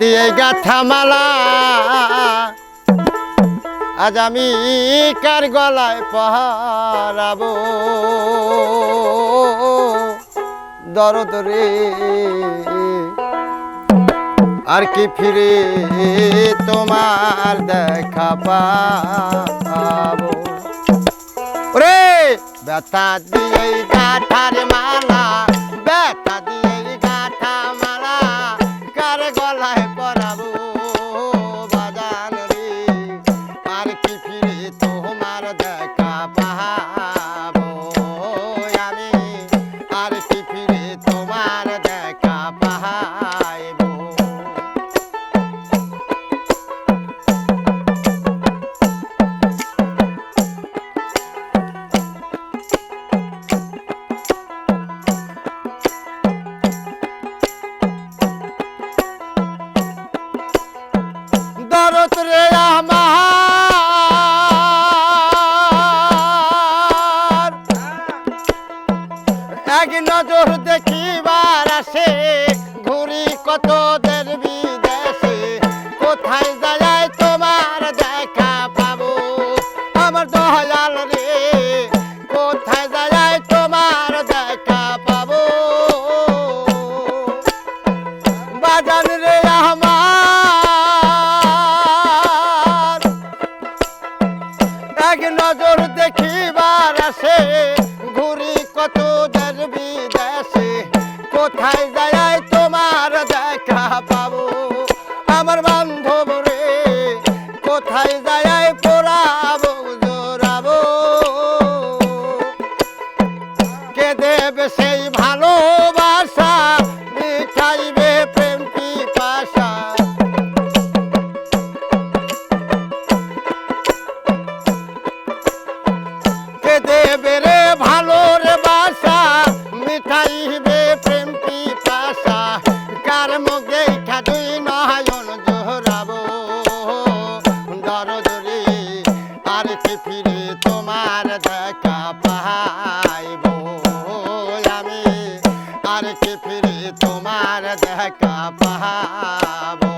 দিয়ে গাথা মালা। আজ আমি কার গলায় পহারাবো? দরদ রে। আর কি ফিরে তোমার দেখা পাবো? ওরে, ব্যথা দিয়ে গাঠার মালা, ব্যথা দিয়ে দরদ রে আমার। এক নজর দেখিবার আসে ঘুরি কত আসে ঘুরি কত দের বিদেশে, কোথায় যায় তোমার দেখা পাবো? আমার বান্ধব রে, কোথায় যায় পোড়াবো জোরাবো কে দেবে সেই ভালোবাসা পাবো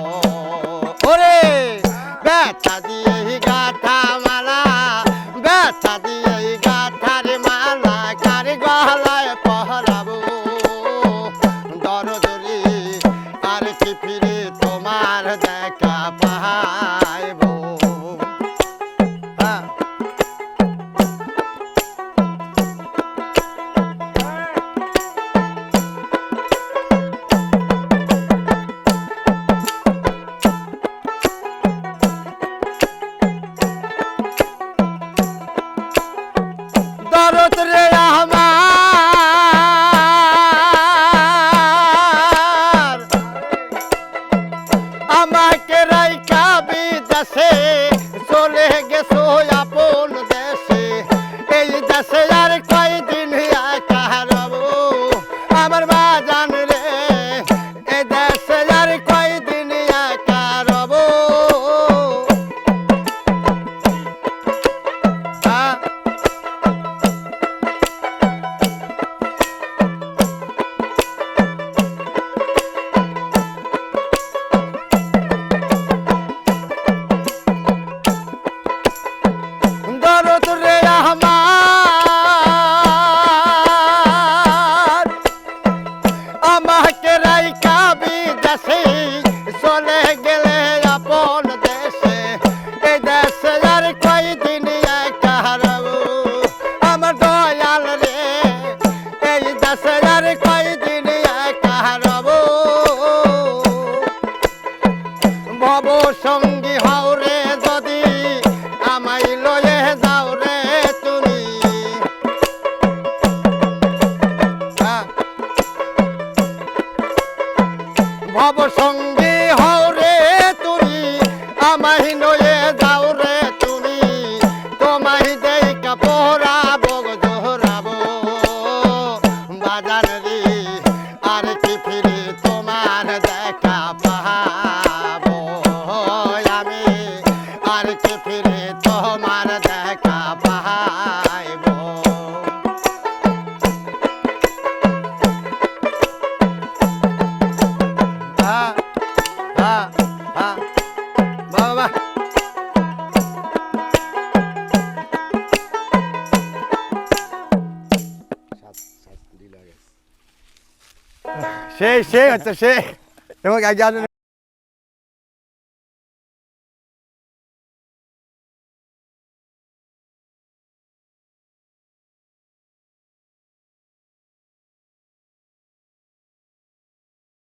ওরে ব্যথা দিয়ে গাথা মালা ব্যথা দিয়ে গাথার মালা কার গলায় পহরাবো। দরদ আর কি ফিরে তোমার দেখা পাইবো আমাকে রাইকা বিদেশে। আমাকে রাইকা বিদেশে চলে গেলে আপন দেশে। এই দেশে আর কয়দিন একা রবো? আমার দয়াল রে, এই দেশে আর কয়দিন একা রবো? ভব সঙ্গী হও রে যদি আমায় ভব সঙ্গী হও রে তুমি আমায় নয়ে যাও সেই সেই হচ্ছে সেই এবং একজন